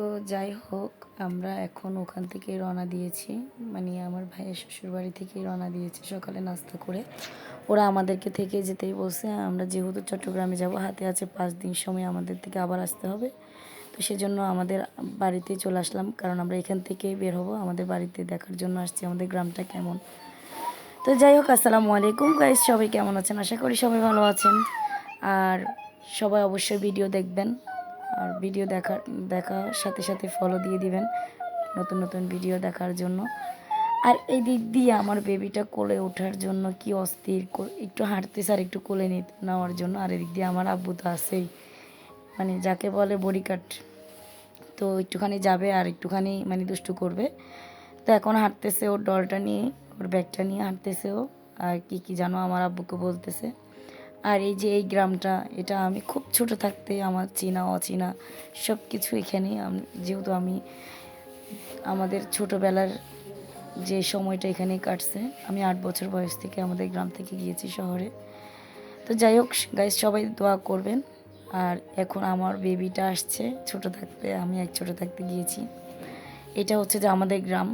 তো যাই হোক, আমরা এখন ওখান থেকে রওনা দিয়েছি। মানে আমার ভাইয়ের শ্বশুর বাড়ি থেকেই রওনা দিয়েছি সকালে নাস্তা করে। ওরা আমাদেরকে থেকে যেতেই বলছে, আমরা যেহেতু চট্টগ্রামে যাব, হাতে আছে পাঁচ দিন সময় আমাদের থেকে আবার আসতে হবে। তো সেজন্য আমাদের বাড়িতে চলে আসলাম, কারণ আমরা এখান থেকেই বের হব। আমাদের বাড়িতে দেখার জন্য আসছি, আমাদের গ্রামটা কেমন। তো যাই হোক, আসসালামু আলাইকুম গাইস সবাই কেমন আছেন? আশা করি সবাই ভালো আছেন। আর সবাই অবশ্যই ভিডিও দেখবেন। আর ভিডিও দেখার দেখার সাথে সাথে ফলো দিয়ে দিবেন নতুন নতুন ভিডিও দেখার জন্য। আর এই দিক দিয়ে আমার বেবিটা কোলে ওঠার জন্য কি অস্থির একটু হাঁটতেছে আর একটু কোলে নিতে নেওয়ার জন্য। আর এদিক দিয়ে আমার আব্বু তো আছেই। মানে যাকে বলে বডি কাট তো একটুখানি যাবে আর একটুখানি মানে দুষ্টু করবে। তো এখন হাঁটতেছে ওর ডলটা নিয়ে, ওর ব্যাগটা নিয়ে হাঁটতেছে ও। আর কি কি জানো আমার আব্বুকে বলতেছে। আর এই যে এই গ্রামটা, এটা আমি খুব ছোট থাকতে আমার চেনা, অচেনা সব কিছু এখানে যেহেতু আমি আমাদের ছোটোবেলার যে সময়টা এখানে কাটছে, আমি আট বছর বয়স থেকে আমাদের গ্রাম থেকে গিয়েছি শহরে। তো যাই হোক গাইজ সবাই দোয়া করবেন। আর এখন আমার বেবিটা আসছে, ছোট থাকতে, আমি এক ছোট থাকতে গিয়েছি। এটা হচ্ছে যে আমাদের গ্রাম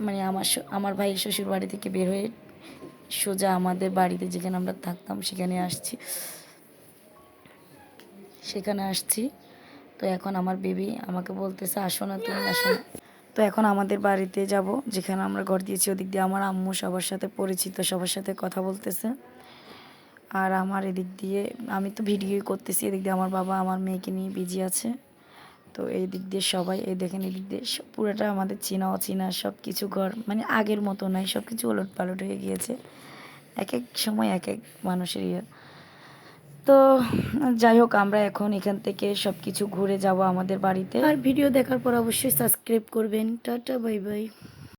মানে আমার আমার ভাইয়ের শ্বশুর বাড়ি থেকে বের হয়ে সোজা আমাদের বাড়িতে যেখানে আমরা থাকতাম, সেখানে আসছি। সেখানে আসছি। তো এখন আমার বেবি আমাকে বলতেছে, আসো না তুমি, আসো না। তো এখন আমাদের বাড়িতে যাব, যেখানে আমরা ঘর দিয়েছি, ওদিক দিয়ে আমার আম্মু সবার সাথে পরিচিত, সবার সাথে কথা বলতেছে। আর আমার এদিক দিয়ে, আমি তো ভিডিও করতেছি, এদিক দিয়ে আমার বাবা, আমার মেয়েকে নিয়ে বিজি আছে। তো এই দিক দিয়ে সবাই, এই দেখেন এই দিক দিয়ে পুরোটা আমাদের চেনা, অচেনা সব কিছু ঘর মানে আগের মতো নয় সব কিছু ওলট পালট হয়ে গিয়েছে। এক এক সময় এক এক মানুষের ইয়ে। তো যাই হোক, আমরা এখন এখান থেকে সব কিছু ঘুরে যাব আমাদের বাড়িতে। আর ভিডিও দেখার পর অবশ্যই সাবস্ক্রাইব করবেন। Tata, bye bye.